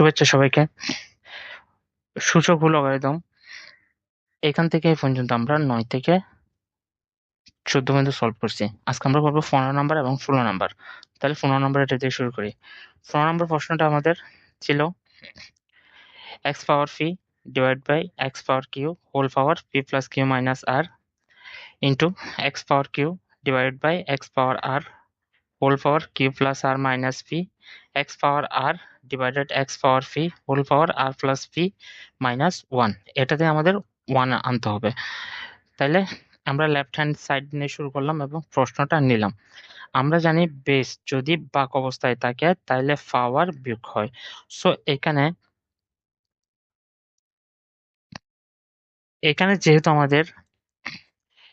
শুভেচ্ছা সবাইকে। সূচক হলো লগারিদম এখান থেকে পর্যন্ত আমরা নয় থেকে চোদ্দ পর্যন্ত সলভ করছি। আজকে আমরা পাবো পনেরো নাম্বার এবং ষোলো নাম্বার তাহলে পনেরো নাম্বার এটা দিয়ে শুরু করি। পনেরো নাম্বার প্রশ্নটা আমাদের ছিল x power p divide by x power q whole power p plus q minus r into x power q divide by x power r whole power q plus r minus p x power r divided x power p whole power r plus p minus one এটাতে আমাদের one আনতে হবে। তাইলে আমরা left hand side নিয়ে শুরু করলাম এবং প্রশ্নটা নিলাম। আমরা জানি বেস যদি বাক অবস্থায় থাকে, তাইলে পাওয়ার বিয়োগ হয়। সো এখানে এখানে যেহেতু আমাদের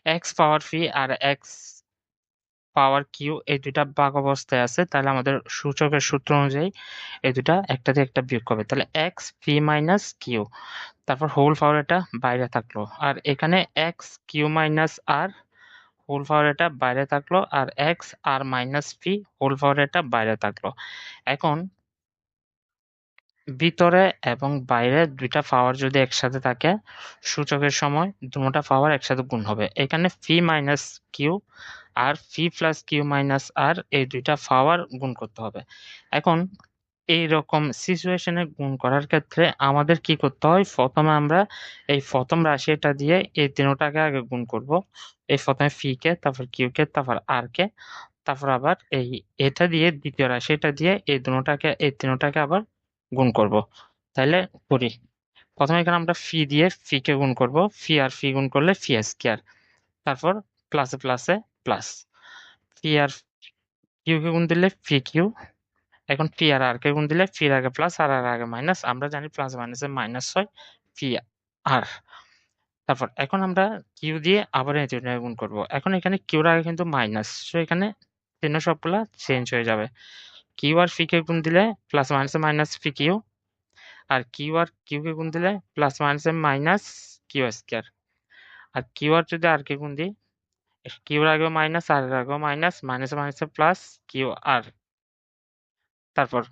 এক্স পাওয়ার ফি আর এক্স পাওয়ার কিউ এই দুইটা বাক অবস্থায় আছে, তাহলে আমাদের সূচকের সূত্র অনুযায়ী এই দুইটা একটা দিয়ে একটা বিয়োগ হবে তাহলে এক্স পি মাইনাস কিউ তারপর হোল পাওয়ার এটা বাইরে থাকল। আর এখানে x q minus r whole power এটা বাইরে থাকল, আর x r minus p whole power এটা বাইরে থাকল। এখন ভিতরে এবং বাইরে দুইটা পাওয়ার যদি একসাথে থাকে, সূচকের সময় দুটা পাওয়ার একসাথে গুণ হবে। এখানে ফি মাইনাস কিউ আর p plus q minus r এই দুইটা পাওয়ার গুণ করতে হবে। এখন এই রকম সিচুয়েশনে গুণ করার ক্ষেত্রে আমাদের কি করতে হয়? প্রথমে আমরা এই প্রথম রাশিটা দিয়ে এই তিনটাকে আগে গুণ করব। এই প্রথমে ফি কে, তারপর কিউ কে, তারপর আর কে, তারপর আবার এই এটা দিয়ে দ্বিতীয় রাশিটা দিয়ে এই দুটাকে, এই তিনটাকে আবার গুণ করব। তাহলে করি। প্রথমে এখানে আমরা ফি দিয়ে ফি কে গুণ করব। ফি আর ফি গুণ করলে ফি স্কয়ার তারপর প্লাসে প্লাসে প্লাস পি আর কিউ কে গুণ দিলে পি কিউ এখন পি আর আর কে গুণ দিলে এর আগে প্লাস আর আর আগে মাইনাস আমরা জানি প্লাস মাইনাসে মাইনাস হয় পি আর তারপর এখন আমরা কিউ দিয়ে আবার গুণ করব। এখন এখানে কিউর আগে কিন্তু মাইনাস সো এখানে চিহ্ন সবগুলা চেঞ্জ হয়ে যাবে। কিউ আর কে গুণ দিলে প্লাস মাইনাসে মাইনাস পি কিউ আর কিউ আর কিউ কে গুণ দিলে প্লাস মাইনাসে মাইনাস কিউ স্কয়ার আর কিউ আর যদি আর কে গুণ দিই কিউর আগেও মাইনাস, আর এর আগেও মাইনাস, মাইনাসে মাইনাসে প্লাস কিউ আর। তারপর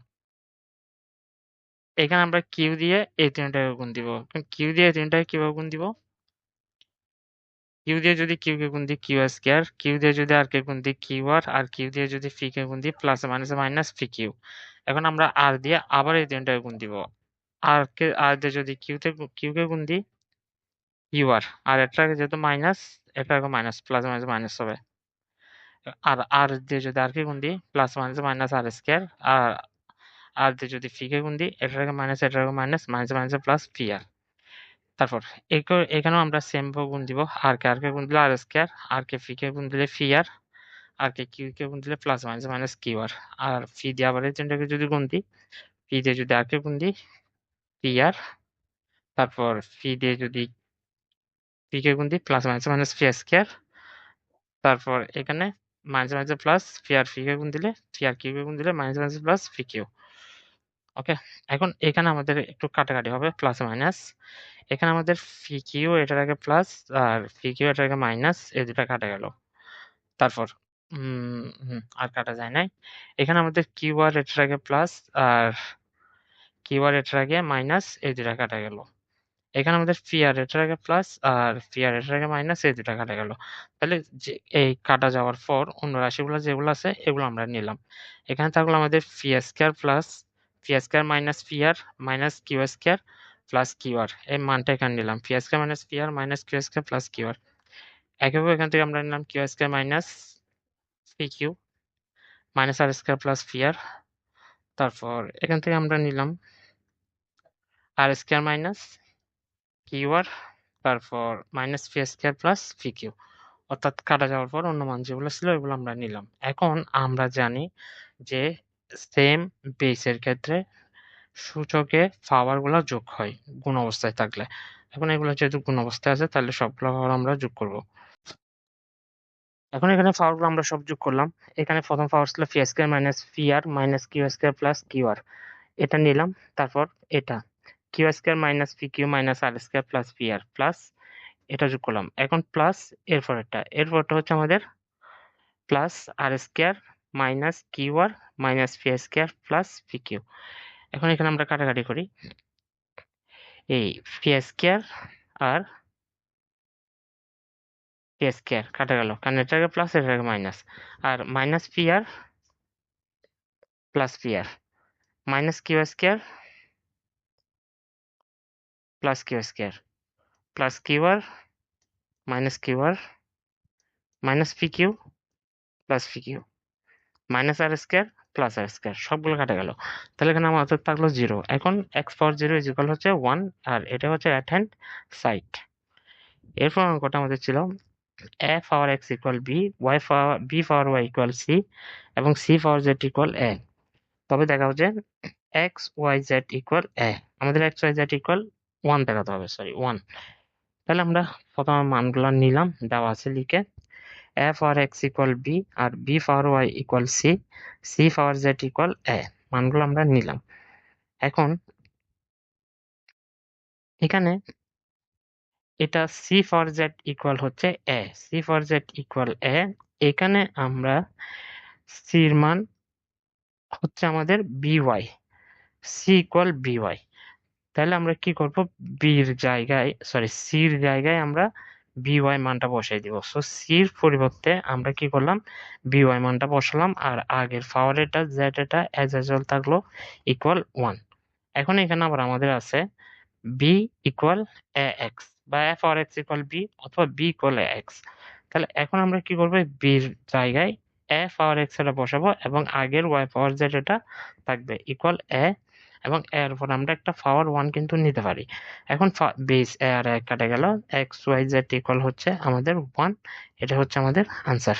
এখানে আমরা কিউ দিয়ে এই তিনটাকে গুণ দিব। কিউ দিয়ে এই তিনটাকে কীভাবে গুণ দিব? কিউ দিয়ে যদি কিউ কে গুণ দিই কিউ স্কয়ার, কিউ দিয়ে যদি আর কে গুণ দিই কিউ আর আর কিউ দিয়ে যদি ফি কে গুণ দিই plus, minus minus, p q. এখন আমরা আর দিয়ে আবার এই তিনটাকে গুণ দিব। আর কে, আর দিয়ে যদি কিউ তে, কিউ কে গুণ দিই কিউ আর আর এটা যেহেতু মাইনাস এটা মাইনাস প্লাস মাইনাস মাইনাস হবে। আর আর দিয়ে যদি আর কে গুণ দিই plus minus minus r square আর আর দিয়ে যদি ফি কে গুণ দিই এটাকে মাইনাস এটাকে minus minus minus plus p r তারপর এখানেও আমরা সেম গুণ দিব। আর কে আর কে গুণ দিলে আর স্কয়ার আর কে ফি কে গুণ দিলে ফি আর আর কে কিউ কে গুণ দিলে plus minus minus q r আর ফি দিয়ে আবার এই তিনটাকে যদি গুণ দিই ফি দিয়ে যদি আর কে গুণ দিই পি আর তারপর ফি দিয়ে যদি পি কে গুণ দিই plus minus minus p square তারপর এখানে minus minus plus p r p কে গুণ দিলে ফি আর কিউ গুণ দিলে minus minus plus p q okay এখন এখানে আমাদের একটু কাটাকাটি হবে প্লাস মাইনাস এখানে আমাদের ফি কিউ এটার আগে প্লাস আর ফি কিউ এটার আগে মাইনাস এই দুটা কাটা গেল। তারপর আর কাটা যায় নাই। এখানে আমাদের কিউ আর এটার আগে প্লাস আর কিউ আর এটার আগে মাইনাস এই দুটা কাটা গেল। এখানে আমাদের ফি আর এটার আগে প্লাস আর ফি আর এটার আগে মাইনাস এই দুটা কাটা গেল। তাহলে যে, এই কাটা যাওয়ার পর অন্য রাশিগুলো যেগুলো আছে, এগুলো আমরা নিলাম। এখানে থাকল আমাদের p square plus p square minus r minus q square plus q r এই মানটা এখানে নিলাম p square minus r minus q square plus q r একইভাবে এখান থেকে আমরা নিলাম q square minus p q minus r square plus r তারপর এখান থেকে আমরা নিলাম r square minus q r তারপর minus p square plus p q অর্থাৎ কাটা যাওয়ার পর অন্য মান যেগুলো ছিল ওগুলো আমরা নিলাম। এখন আমরা জানি যে সেম বেসের ক্ষেত্রে সূচকে পাওয়ারগুলো যোগ হয় গুণ অবস্থায় থাকলে। এখন এগুলো যেহেতু গুণ অবস্থায় আছে, তাহলে সবগুলো পাওয়ার আমরা যোগ করব। এখন এখানে পাওয়ারগুলো আমরা সব যোগ করলাম। এখানে প্রথম পাওয়ার ছিল p square minus p r minus q square plus q r এটা নিলাম, তারপর এটা। Q square minus p q minus r square plus p r plus এটা যোগ করলাম। এখন প্লাস এরপর এটা এরপরটা হচ্ছে আমাদের plus r square minus q r minus p square plus p q. এখন এখানে আমরা কাটাকাটি করি। এই পি স্কোয়ার আর পি স্কোয়ার কাটা গেল। কারণ এটাকে প্লাস এটাকে মাইনাস। আর minus p r plus p r. Minus q square plus q square plus q r minus q r minus p q plus p q minus r square plus r square সবগুলো কাটা গেল। তাহলে এখানে আমার অর্থাৎ থাকল zero এখন x power zero is equal হচ্ছে ওয়ান আর এটা হচ্ছে অ্যাট হ্যান্ড সাইড এরপর অঙ্কটা আমাদের ছিল a power x equal b y power b power y equal c এবং c power z equal a তবে দেখা হচ্ছে x y z equal a আমাদের x y z equal one দেখাতে হবে সরি ওয়ান তাহলে আমরা প্রথমে মানগুলো নিলাম, দেওয়া আছে লিখে। A power x equal b R b power y equal c c power z equal a মানগুলো আমরা নিলাম। এখন এখানে এটা সি ফর জেড ইকুয়াল হচ্ছে a c for z equal a এখানে আমরা সির মান হচ্ছে আমাদের বিওয়াই সি ইকুয়াল বিওয়াই তাহলে আমরা কি করব? বির জায়গায় সরি সির জায়গায় আমরা বিওয়াই মানটা বসাই দিব। সো সির পরিবর্তে আমরা কি করলাম? বিওয়াই মানটা বসালাম আর আগের পাওয়ার এটা জেড এটা এজ এজল থাকল ইকুয়াল ওয়ান এখন এখানে আবার আমাদের আছে বি ইকুয়াল এ এক্স বা f r x equal b অথবা বি ইকুয়াল এ এক্স তাহলে এখন আমরা কি করব? বির জায়গায় এ পাওয়ার এক্স এটা বসাবো এবং আগের ওয়াই পাওয়ার জেড এটা থাকবে ইকুয়াল এ এবং এর উপর আমরা একটা পাওয়ার ওয়ান কিন্তু নিতে পারি। এখন বেস আর এক কাটে গেল এক্স ওয়াই জেড ইকুয়াল হচ্ছে আমাদের ওয়ান এটা হচ্ছে আমাদের আনসার